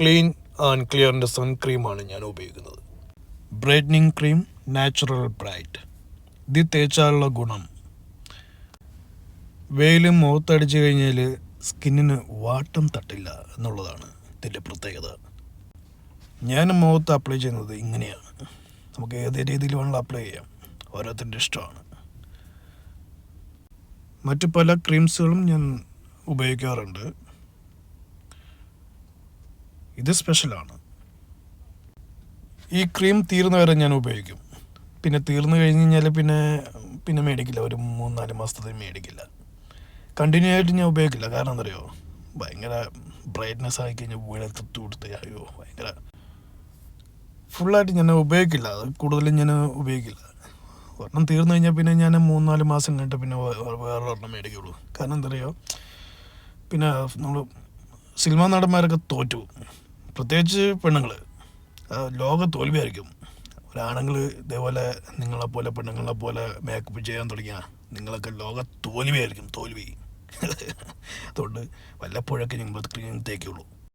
Clean and ക്ലിയറിന്റെ sun ക്രീമാണ് ഞാൻ ഉപയോഗിക്കുന്നത്. Brightening cream natural bright. ഇത് തേച്ചാലുള്ള ഗുണം. വെയിൽ മുഖത്തടിച്ചു കഴിഞ്ഞാൽ സ്കിന്നിന് വാട്ടം തട്ടില്ല എന്നുള്ളതാണ് ഇതിന്റെ പ്രത്യേകത. ഞാൻ മുഖത്ത് അപ്ലൈ ചെയ്യുന്നത് ഇങ്ങനെയാണ്. നമുക്ക് ഏത് രീതിയിൽ വേണമെങ്കിലും അപ്ലൈ ചെയ്യാം. ഓരോരുത്തരുടെ ഇഷ്ടമാണ്. മറ്റു പല ക്രീംസുകളും ഞാൻ ഉപയോഗിക്കാറുണ്ട്. ഇത് സ്പെഷ്യലാണ്. ഈ ക്രീം തീർന്നു വരെ ഞാൻ ഉപയോഗിക്കും. പിന്നെ തീർന്നു കഴിഞ്ഞ് കഴിഞ്ഞാൽ പിന്നെ പിന്നെ മേടിക്കില്ല. ഒരു മൂന്നാൽ മാസത്തെ മേടിക്കില്ല. കണ്ടിന്യൂ ആയിട്ട് ഞാൻ ഉപയോഗിക്കില്ല. കാരണം എന്താ അറിയോ ഭയങ്കര ബ്രൈറ്റ്നെസ് ആയി കഴിഞ്ഞാൽ വെളുത്തിട്ട് കൊടുത്ത് അയ്യോ ഭയങ്കര. ഫുള്ളായിട്ട് ഞാൻ ഉപയോഗിക്കില്ല. അത് കൂടുതലും ഞാൻ ഉപയോഗിക്കില്ല. ഒരെണ്ണം തീർന്നു കഴിഞ്ഞാൽ പിന്നെ ഞാൻ മൂന്നാൽ മാസം കഴിഞ്ഞിട്ട് പിന്നെ വേറെ ഒരെണ്ണം മേടിക്കുള്ളൂ. കാരണം എന്താ പറയുക പിന്നെ നമ്മൾ സിനിമാ നടന്മാരൊക്കെ തോറ്റു. പ്രത്യേകിച്ച് പെണ്ണുങ്ങൾ ലോക തോൽവിയായിരിക്കും. ഒരാണുങ്ങൾ ഇതേപോലെ നിങ്ങളെപ്പോലെ പെണ്ണുങ്ങളെ പോലെ മേക്കപ്പ് ചെയ്യാൻ തുടങ്ങിയാൽ നിങ്ങളൊക്കെ ലോക തോൽവിയായിരിക്കും തോൽവി. അതുകൊണ്ട് വല്ലപ്പോഴൊക്കെ ഞങ്ങൾ തേക്കുള്ളൂ.